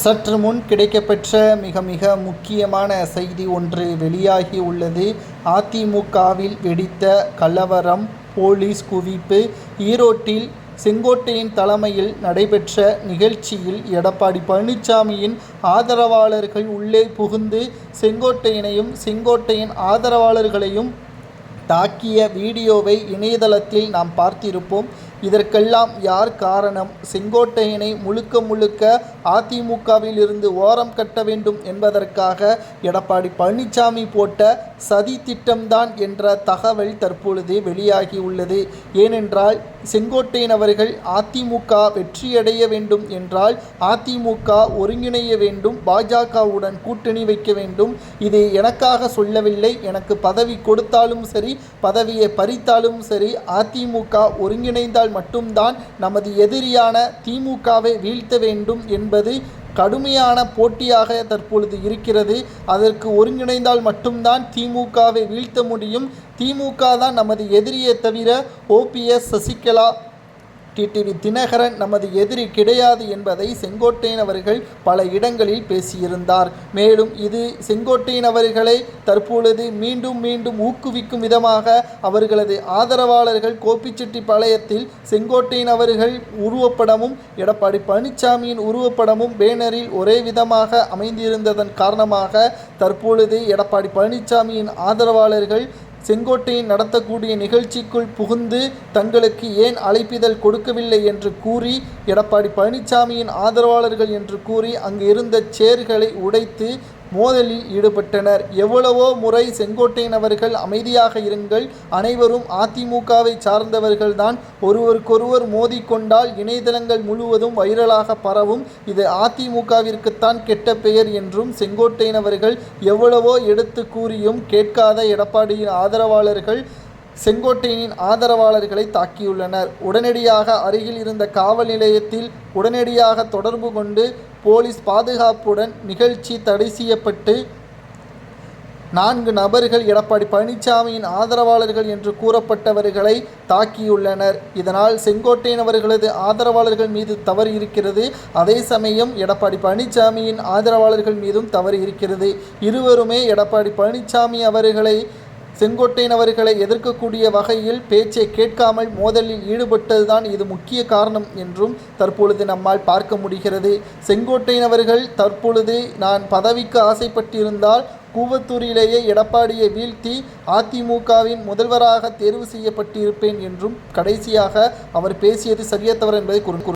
சற்று முன் கிடைக்கப்பெற்ற மிக மிக முக்கியமான செய்தி ஒன்று வெளியாகி உள்ளது. அதிமுகவில் வெடித்த கலவரம் போலீஸ் குவிப்பு ஈரோட்டில் செங்கோட்டையின் தலைமையில் நடைபெற்ற நிகழ்ச்சியில் எடப்பாடி பழனிசாமியின் ஆதரவாளர்கள் உள்ளே புகுந்து செங்கோட்டையினையும் செங்கோட்டையின் ஆதரவாளர்களையும் தாக்கிய வீடியோவை இணையதளத்தில் நாம் பார்த்திருப்போம். இதற்கெல்லாம் யார் காரணம்? செங்கோட்டையனை முழுக்க முழுக்க அதிமுகவில் இருந்து ஓரம் கட்ட வேண்டும் என்பதற்காக எடப்பாடி பழனிசாமி போட்ட சதி திட்டம்தான் என்ற தகவல் தற்பொழுது வெளியாகியுள்ளது. ஏனென்றால் செங்கோட்டையன் அவர்கள் அதிமுக வெற்றியடைய வேண்டும் என்றால் அதிமுக ஒருங்கிணைய வேண்டும் பாஜகவுடன் கூட்டணி வைக்க வேண்டும். இது எனக்காக சொல்லவில்லை எனக்கு பதவி கொடுத்தாலும் சரி பதவியை பறித்தாலும் சரி அதிமுக ஒருங்கிணைந்தால் மட்டும்தான் நமது எதிரியான திமுகவை வீழ்த்த வேண்டும் என்பது கடுமையான போட்டியாக தற்பொழுது இருக்கிறது. அதற்கு ஒருங்கிணைந்தால் மட்டும்தான் திமுகவை வீழ்த்த முடியும். திமுக தான் நமது எதிரியை தவிர ஓபிஎஸ் சசிகலா டிடிவி தினகரன் நமது எதிரி கிடையாது என்பதை செங்கோட்டையன் அவர்கள் பல இடங்களில் பேசியிருந்தார். மேலும் இது செங்கோட்டையன் அவர்களை தற்பொழுது மீண்டும் மீண்டும் ஊக்குவிக்கும் விதமாக அவர்களது ஆதரவாளர்கள் கோபிச்செட்டிப்பாளையத்தில் செங்கோட்டையன் அவர்கள் உருவப்படமும் எடப்பாடி பழனிசாமியின் உருவப்படமும் பேனரில் ஒரே விதமாக அமைந்திருந்ததன் காரணமாக தற்பொழுது எடப்பாடி பழனிசாமியின் ஆதரவாளர்கள் செங்கோட்டையின் நடத்தக்கூடிய நிகழ்ச்சிக்குள் புகுந்து தங்களுக்கு ஏன் அழைப்பிதழ் கொடுக்கவில்லை என்று கூறி எடப்பாடி பழனிசாமியின் ஆதரவாளர்கள் என்று கூறி அங்கு இருந்த சேர்களை உடைத்து மோதலில் ஈடுபட்டனர். எவ்வளவோ முறை செங்கோட்டையன் அவர்கள் அமைதியாக இருங்கள். அனைவரும் அதிமுகவை சார்ந்தவர்கள்தான். ஒருவருக்கொருவர் மோதிக்கொண்டால் இணையதளங்கள் முழுவதும் வைரலாக பரவும். இது அதிமுகவிற்குத்தான் கெட்ட பெயர் என்றும் செங்கோட்டையன் அவர்கள் எவ்வளவோ எடுத்து கூறியும் கேட்காத எடப்பாடியின் ஆதரவாளர்கள் செங்கோட்டையனின் ஆதரவாளர்களை தாக்கியுள்ளனர். உடனடியாக அருகில் இருந்த காவல் நிலையத்தில் உடனடியாக தொடர்பு கொண்டு போலீஸ் பாதுகாப்புடன் நிகழ்ச்சி தடை செய்யப்பட்டு நான்கு நபர்கள் எடப்பாடி பழனிசாமியின் ஆதரவாளர்கள் என்று கூறப்பட்டவர்களை தாக்கியுள்ளனர். இதனால் செங்கோட்டையன் அவர்களது ஆதரவாளர்கள் மீது தவறு இருக்கிறது. அதே சமயம் எடப்பாடி பழனிசாமியின் ஆதரவாளர்கள் மீதும் தவறு இருக்கிறது. இருவருமே எடப்பாடி பழனிசாமி அவர்களை செங்கோட்டையன் அவர்களை எதிர்க்கக்கூடிய வகையில் பேச்சை கேட்காமல் மோதலில் ஈடுபட்டதுதான் இது முக்கிய காரணம் என்றும் தற்பொழுது நம்மால் பார்க்க முடிகிறது. செங்கோட்டையன் அவர்கள் தற்பொழுது நான் பதவிக்கு ஆசைப்பட்டிருந்தால் கூவத்தூரிலேயே எடப்பாடியை வீழ்த்தி அதிமுகவின் முதல்வராக தேர்வு செய்யப்பட்டிருப்பேன் என்றும் கடைசியாக அவர் பேசியது சரியத்தவர் என்பதை கூறு